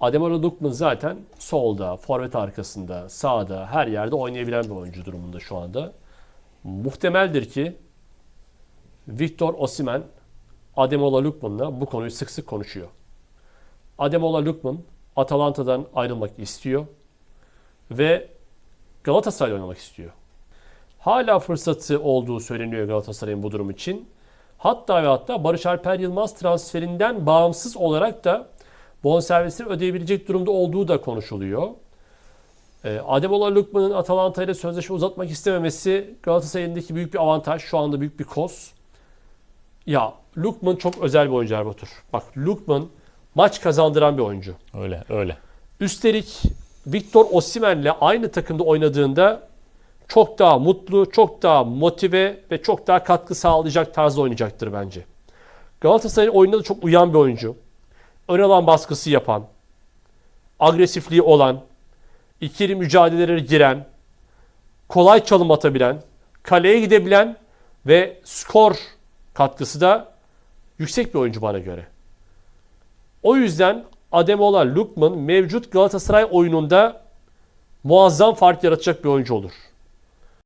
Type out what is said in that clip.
Ademola Lookman zaten solda, forvet arkasında, sağda, her yerde oynayabilen bir oyuncu durumunda şu anda. Muhtemeldir ki Victor Osimhen Ademola Lookman'la bu konuyu sık sık konuşuyor. Ademola Lookman Atalanta'dan ayrılmak istiyor ve Galatasaray'da oynamak istiyor. Hala fırsatı olduğu söyleniyor Galatasaray'ın bu durum için. Hatta ve hatta Barış Alper Yılmaz transferinden bağımsız olarak da bonservisini ödeyebilecek durumda olduğu da konuşuluyor. Ee, Ademola Lookman'ın Atalanta ile sözleşme uzatmak istememesi Galatasaray'ın elindeki büyük bir avantaj. Şu anda büyük bir koz. Ya Lookman çok özel bir oyuncu Erbatur. Bak Lookman maç kazandıran bir oyuncu. Öyle öyle. Üstelik Victor Osimhen'le aynı takımda oynadığında çok daha mutlu, çok daha motive ve çok daha katkı sağlayacak tarzda oynayacaktır bence. Galatasaray'ın oyununa da çok uyan bir oyuncu. Ön alan baskısı yapan, agresifliği olan, ikili mücadelelere giren, kolay çalım atabilen, kaleye gidebilen ve skor katkısı da yüksek bir oyuncu bana göre. O yüzden Ademola Lookman mevcut Galatasaray oyununda muazzam fark yaratacak bir oyuncu olur.